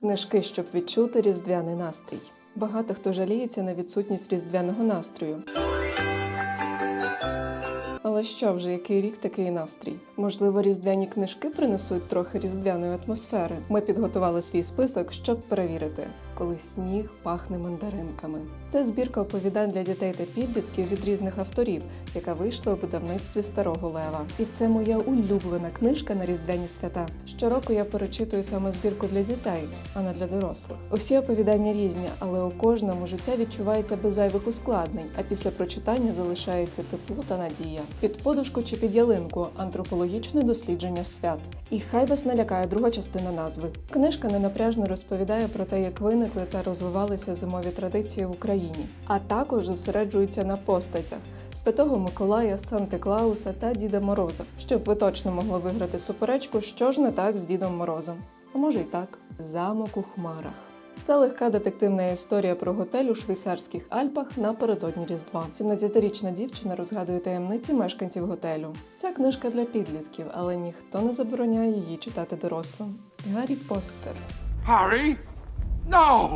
Книжки, щоб відчути різдвяний настрій. Багато хто жаліється на відсутність різдвяного настрою. Але що вже, який рік такий настрій? Можливо, різдвяні книжки принесуть трохи різдвяної атмосфери. Ми підготували свій список, щоб перевірити, коли сніг пахне мандаринками. Це збірка оповідань для дітей та підлітків від різних авторів, яка вийшла у видавництві старого лева. І це моя улюблена книжка на різдвяні свята. Щороку я перечитую саме збірку для дітей, а не для дорослих. Усі оповідання різні, але у кожному життя відчувається без зайвих ускладнень, а після прочитання залишається тепло та надія. Під подушку чи під ялинку антропологічне дослідження свят. І хай вас не лякає друга частина назви. Книжка ненапряжно розповідає про те, як виникли та розвивалися зимові традиції в Україні, а також зосереджується на постатях. Святого Миколая, Санти Клауса та Діда Мороза, щоб ви точно могли виграти суперечку, що ж не так з Дідом Морозом. А може й так, замок у хмарах. Це легка детективна історія про готель у швейцарських Альпах напередодні Різдва. 17-річна дівчина розгадує таємниці мешканців готелю. Ця книжка для підлітків, але ніхто не забороняє її читати дорослим. Гаррі Поттер. Harry? No!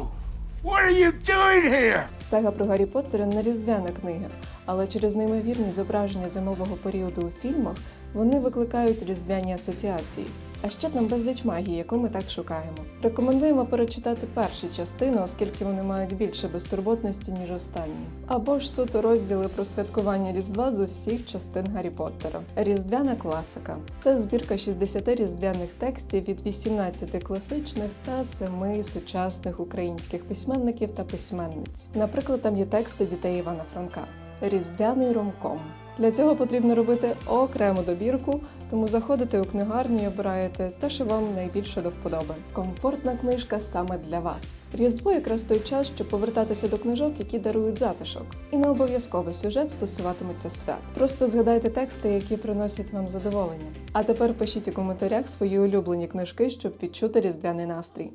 What are you doing here? Сага про Гаррі Поттера не різдвяна книга, але через неймовірні зображення зимового періоду у фільмах вони викликають різдвяні асоціації. А ще там безліч магії, яку ми так шукаємо. Рекомендуємо перечитати перші частини, оскільки вони мають більше безтурботності, ніж останні. Або ж суто розділи про святкування Різдва з усіх частин Гаррі Поттера. Різдвяна класика це збірка 60 різдвяних текстів від 18 класичних та 7 сучасних українських письменників та письменниць. Наприклад, там є тексти дітей Івана Франка. Різдвяний ромком. Для цього потрібно робити окрему добірку, тому заходите у книгарню і обираєте те, що вам найбільше до вподоби. Комфортна книжка саме для вас. Різдво якраз той час, щоб повертатися до книжок, які дарують затишок. І не обов'язково сюжет стосуватиметься свят. Просто згадайте тексти, які приносять вам задоволення. А тепер пишіть у коментарях свої улюблені книжки, щоб відчути різдвяний настрій.